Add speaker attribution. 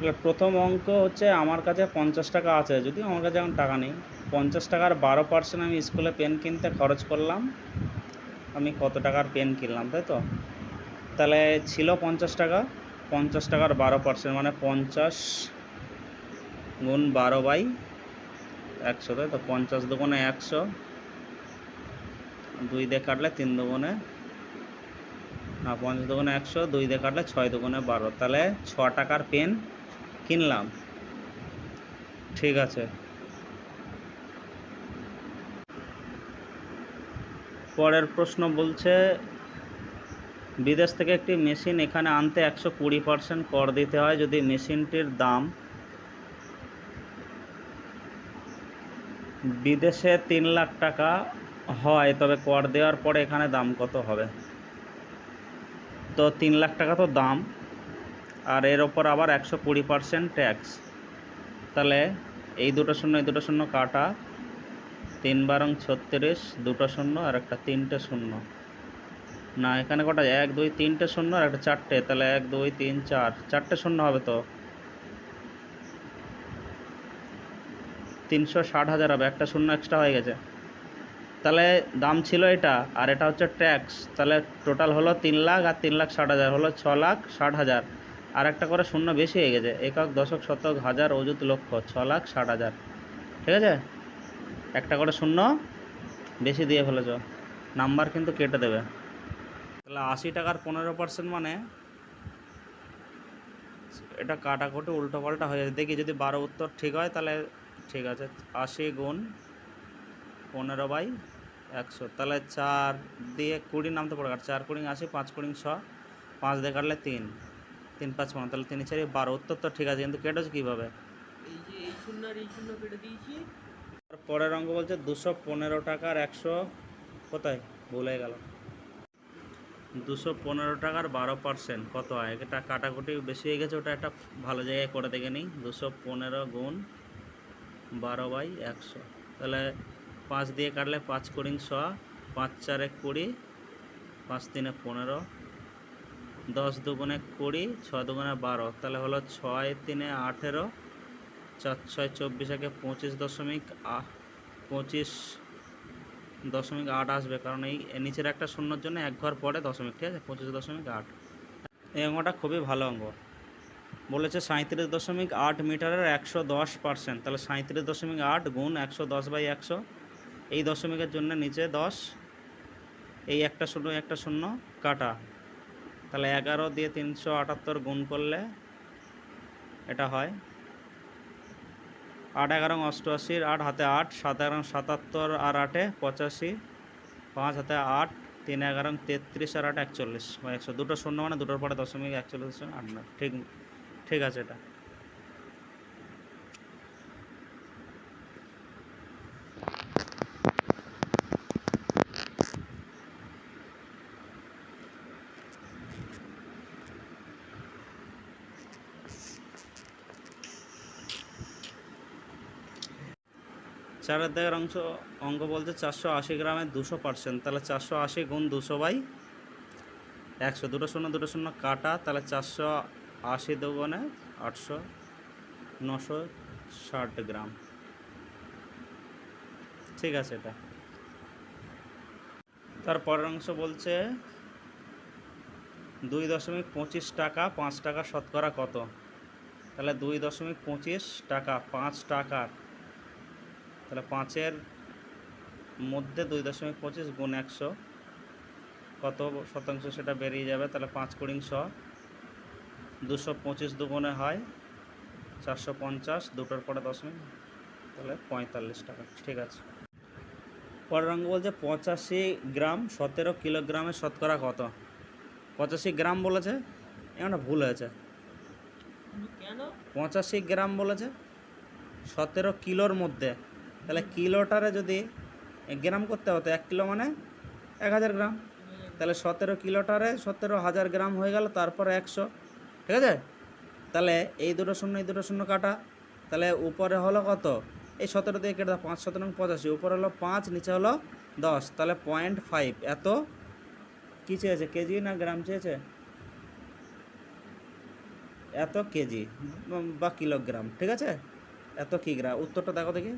Speaker 1: তাহলে প্রথম অঙ্ক হচ্ছে আমার কাছে পঞ্চাশ টাকা আছে, যদিও আমার কাছে এখন টাকা নেই। পঞ্চাশ টাকার বারো পার্সেন্ট আমি স্কুলে পেন কিনতে খরচ করলাম। আমি কত টাকার পেন কিনলাম, তাই তো? তাহলে ছিল পঞ্চাশ টাকা, পঞ্চাশ টাকার বারো পার্সেন্ট মানে পঞ্চাশ গুণ বারো বাই একশো, তাই তো? পঞ্চাশ দুগুণে একশো, দুই দিয়ে কাটলে তিন দুগুণে না পঞ্চাশ দুগুণে একশো, দুই দিয়ে কাটলে ছয় দুগুণে বারো। তাহলে ছ টাকার পেন কিনলাম। ঠিক আছে। পরের প্রশ্ন বলছে, বিদেশ থেকে একটি মেশিন এখানে আনতে একশো কুড়ি পার্সেন্ট কর দিতে হয় যদি মেশিনটির দাম বিদেশে তিন লাখ টাকা হয়, তবে কর দেওয়ার পরে এখানে দাম কত হবে? তো তিন লাখ টাকা তো দাম। আর এর ওপর আবার একশো কুড়ি পার্সেন্ট ট্যাক্স তাহলে এই দুটো শূন্য, এই দুটো শূন্য কাটা। তিন বারং ছত্রিশ, দুটো শূন্য আর একটা তিনটে শূন্য। না, এখানে কটা? এক, দুই, তিনটে শূন্য আর একটা চারটে। তাহলে এক, দুই, তিন, চার। চারটে শূন্য হবে তো? তিনশো ষাট হাজার হবে। একটা শূন্য এক্সট্রা হয়ে গেছে। তাহলে দাম ছিল এটা, আর এটা হচ্ছে ট্যাক্স তাহলে টোটাল হলো তিন লাখ আর তিন লাখ ষাট হাজার। হলো ছ লাখ ষাট হাজার। আর একটা করে শূন্য বেশি হয়ে গেছে। একক, দশক, শতক, হাজার, অযুত, লক্ষ, ছ লাখ, ষাট হাজার। ঠিক আছে? একটা করে শূন্য বেশি দিয়ে ফেলেছ। নাম্বার কিন্তু কেটে দেবে। তাহলে আশি টাকার পনেরো পার্সেন্ট মানে এটা কাটাকুটি উল্টো পাল্টা হয়ে যাবে দেখি যদি বারো উত্তর ঠিক হয় তাহলে ঠিক আছে। আশি গুণ পনেরো বাই একশো। তাহলে চার দিয়ে কুড়ি নামতে পড়ে আর চার কুড়ি আশি, পাঁচ কুড়ি ছ, পাঁচ দিয়ে কাটলে তিন। তিন পাঁচ পনেরো তাহলে তিন চারি বারো উত্তর তো ঠিক আছে কিন্তু কেটেছে কীভাবে?
Speaker 2: এই যে এই শূন্য আর এই শূন্য কেটে দিয়েছি।
Speaker 1: পরের অঙ্ক বলছে দুশো পনেরো টাকার একশো কোথায়? ভুলে গেল। দুশো পনেরো টাকার বারো পার্সেন্ট কত হয়? এটা কাটাকুটি বেশি হয়ে গেছে ওটা একটা ভালো জায়গায় করে দেখে নিই। দুশো পনেরো গুণ বারো বাই একশো। তাহলে পাঁচ দিয়ে কাটলে পাঁচ কুড়ি শ পাঁচ চারে কুড়ি পাঁচ তিনে পনেরো দশ দুগুণে কুড়ি ছ দুগুণে বারো। তাহলে হলো ছয় তিনে আঠেরো, চার ছয় চব্বিশ একে পঁচিশ দশমিক পঁচিশ দশমিক আট আসবে। কারণ এই নিচের একটা শূন্যর জন্য এক ঘর পরে দশমিক, ঠিক আছে? পঁচিশ দশমিক আট। এই অঙ্কটা খুবই ভালো অঙ্ক। বলেছে সাঁত্রিশ দশমিক আট মিটারের একশো দশ পার্সেন্ট তাহলে সাঁত্রিশ দশমিক আট গুণ একশো দশ বাই একশো। এই দশমিকের জন্য নিচে দশ, এই একটা শূন্য একটা শূন্য কাটা। তাহলে এগারো দিয়ে তিনশো আটাত্তর গুণ করলে এটা হয় আট এগারো অষ্টআশির আট হাতে আট, সাত এগারো সাতাত্তর আর আটে পঁচাশি, পাঁচ হাতে আট, তিন এগারো তেত্রিশ আর আট একচল্লিশ বা একশো, দুটো শূন্য মানে দুটোর পরে দশমিক একচল্লিশ আট না ঠিক ঠিক আছে এটা। চারের দাগের অংশ অঙ্ক বলতে চারশো আশি গ্রামের দুশো পার্সেন্ট তাহলে চারশো আশি গুণ দুশো বাই একশো। দুটো শূন্য দুটো শূন্য কাটা, তাহলে চারশো আশি দুগুণে আটশো নশো ষাট গ্রাম। ঠিক আছে এটা। তারপরের অংশ বলছে দুই দশমিক পঁচিশ টাকা, পাঁচ টাকা শতকরা কত? তাহলে দুই দশমিক পঁচিশ টাকা, পাঁচ টাকার তাহলে পাঁচের মধ্যে দুই দশমিক পঁচিশ গুণ একশো। কত শতাংশ সেটা বেরিয়ে যাবে? তাহলে পাঁচ কুড়ি শ। দুশো পঁচিশ দুগুণে হয় চারশো পঞ্চাশ দুটোর পরে দশমিক তাহলে পঁয়তাল্লিশ টাকা। ঠিক আছে। পরের অঙ্ক বলছে পঁচাশি গ্রাম সতেরো কিলোগ্রামের শতকরা কত? পঁচাশি গ্রাম বলেছে? এখানে ভুল হয়েছে। পঁচাশি গ্রাম বলেছে সতেরো কিলোর মধ্যে। তাহলে কিলোটারে যদি গ্রাম করতে হতো, এক কিলো মানে এক হাজার গ্রাম। তাহলে সতেরো কিলোটারে সতেরো হাজার গ্রাম হয়ে গেল, তারপরে একশো। ঠিক আছে? তাহলে এই দুটো শূন্য, এই দুটো শূন্য কাটা। তাহলে উপরে হলো কত? এই সতেরো দিয়ে কেটে দাও, পাঁচ সতেরো পঁচাশি। উপরে হলো পাঁচ, নিচে হলো দশ। তাহলে পয়েন্ট ফাইভ এত? কী চেয়েছে? কেজি না গ্রাম চেয়েছে? এত কেজি বা কিলোগ্রাম। ঠিক আছে? এত কি গ্রাম? উত্তরটা দেখো দেখি।